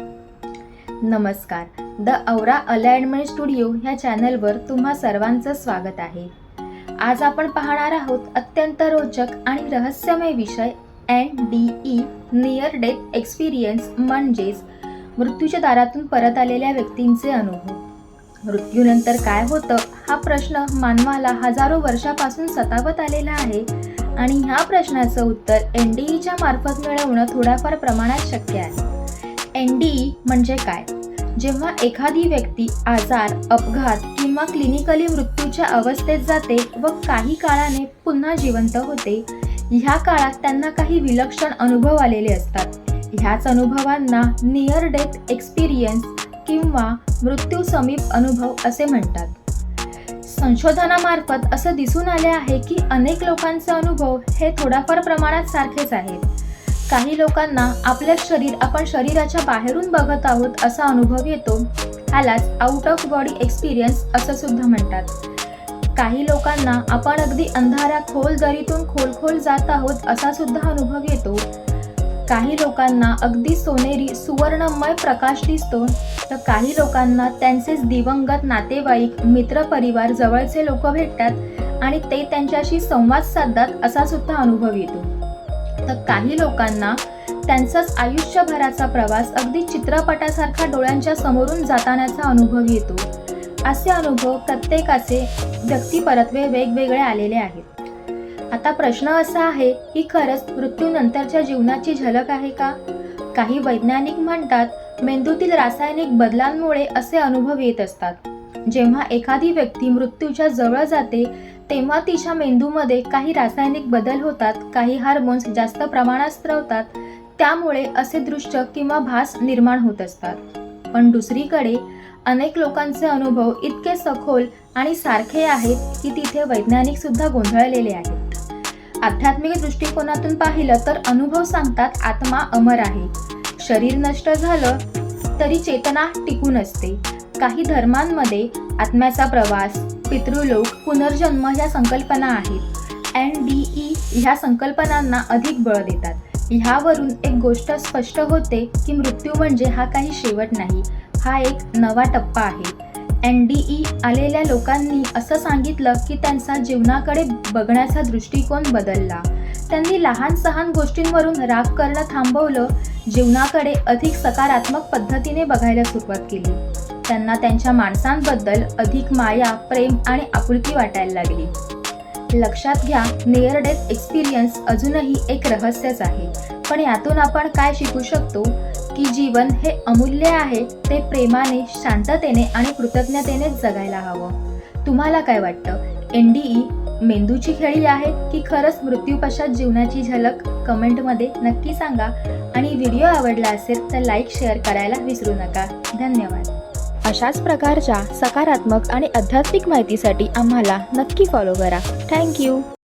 नमस्कार. The aura alignment studio ह्या चॅनलवर तुम्हा सर्वांचं स्वागत आहे. आज आपण पाहणार आहोत अत्यंत रोचक आणि रहस्यमय विषय N D E near death experience म्हणजेच मृत्यूच्या दारातून परत आलेल्या व्यक्तींचे अनुभव. मृत्यूनंतर काय होतं हा प्रश्न मानवाला हजारो वर्षापासून सतावत आलेला आहे आणि ह्या प्रश्नाचं उत्तर एन डी ईच्या मार्फत मिळवणं थोड्याफार प्रमाणात शक्य आहे. एन डी म्हणजे काय? जेव्हा एखादी व्यक्ती आजार अपघात किंवा क्लिनिकली मृत्यूच्या अवस्थेत जाते व काही काळाने पुन्हा जिवंत होते ह्या काळात त्यांना काही विलक्षण अनुभव आलेले असतात. ह्याच अनुभवांना नियर डेथ एक्सपिरियन्स किंवा मृत्यू समीप अनुभव असे म्हणतात. संशोधनामार्फत असं दिसून आले आहे की अनेक लोकांचे अनुभव हे थोडाफार प्रमाणात सारखेच आहेत. काही लोकांना आपले शरीर आपण शरीराच्या बाहेरून बघत आहोत असा अनुभव येतो. ह्यालाच आउट ऑफ बॉडी एक्सपिरियन्स असं सुद्धा म्हणतात. काही लोकांना आपण अगदी अंधाऱ्या खोल दरीतून खोल खोल जात आहोत असा सुद्धा अनुभव येतो. काही लोकांना अगदी सोनेरी सुवर्णमय प्रकाश दिसतो. तर काही लोकांना त्यांचेच दिवंगत नातेवाईक मित्रपरिवार जवळचे लोक भेटतात आणि ते त्यांच्याशी संवाद साधतात असा सुद्धा अनुभव येतो. तर काही लोकांना त्यांचाच आयुष्यभराचा प्रवास अगदी चित्रपटासारखा डोळ्यांच्या समोरून जातानाचा अनुभव येतो. असे अनुभव प्रत्येकाचे व्यक्तिपरत्वे वेगवेगळे आलेले आहेत. आता प्रश्न असा आहे की खरंच मृत्यूनंतरच्या जीवनाची झलक आहे का? काही वैज्ञानिक म्हणतात मेंदूतील रासायनिक बदलांमुळे असे अनुभव येत असतात. जेव्हा एखादी व्यक्ती मृत्यूच्या जवळ जाते तेव्हा तिच्या मेंदूमध्ये काही रासायनिक बदल होतात काही हार्मोन्स जास्त प्रमाणात स्त्रवतात त्यामुळे असे दृश्य किंवा भास निर्माण होत असतात. पण दुसरीकडे अनेक लोकांचे अनुभव इतके सखोल आणि सारखे आहेत की तिथे वैज्ञानिक सुद्धा गोंधळलेले आहेत. आध्यात्मिक दृष्टिकोनातून पाहिलं तर अनुभव सांगतात आत्मा अमर आहे. शरीर नष्ट झालं तरी चेतना टिकून असते. काही धर्मांमध्ये आत्म्याचा प्रवास पितृलोक पुनर्जन्म ह्या संकल्पना आहेत. एन डी ई ह्या संकल्पनांना अधिक बळ देतात. ह्यावरून एक गोष्ट स्पष्ट होते की मृत्यू म्हणजे हा काही शेवट नाही हा एक नवा टप्पा आहे. एन डी ई आलेल्या लोकांनी असं सांगितलं की त्यांचा जीवनाकडे बघण्याचा दृष्टिकोन बदलला. त्यांनी लहान सहान गोष्टींवरून राग करणं थांबवलं जीवनाकडे अधिक सकारात्मक पद्धतीने बघायला सुरुवात केली. त्यांना त्यांच्या माणसांबद्दल अधिक माया प्रेम आणि आपुलकी वाटायला लागली. लक्षात घ्या नियर डेथ एक्सपिरियन्स अजूनही एक रहस्यच आहे. पण यातून आपण काय शिकू शकतो? की जीवन हे अमूल्य आहे ते प्रेमाने शांततेने आणि कृतज्ञतेनेच जगायला हवं. तुम्हाला काय वाटतं? एन डी ई मेंदूची खेळी आहे की खरंच मृत्यूपश्चात जीवनाची झलक? कमेंटमध्ये नक्की सांगा. आणि व्हिडिओ आवडला असेल तर लाईक शेअर करायला विसरू नका. धन्यवाद. अशाच प्रकारच्या सकारात्मक आणि आध्यात्मिक माहितीसाठी आम्हाला नक्की फॉलो करा. थँक्यू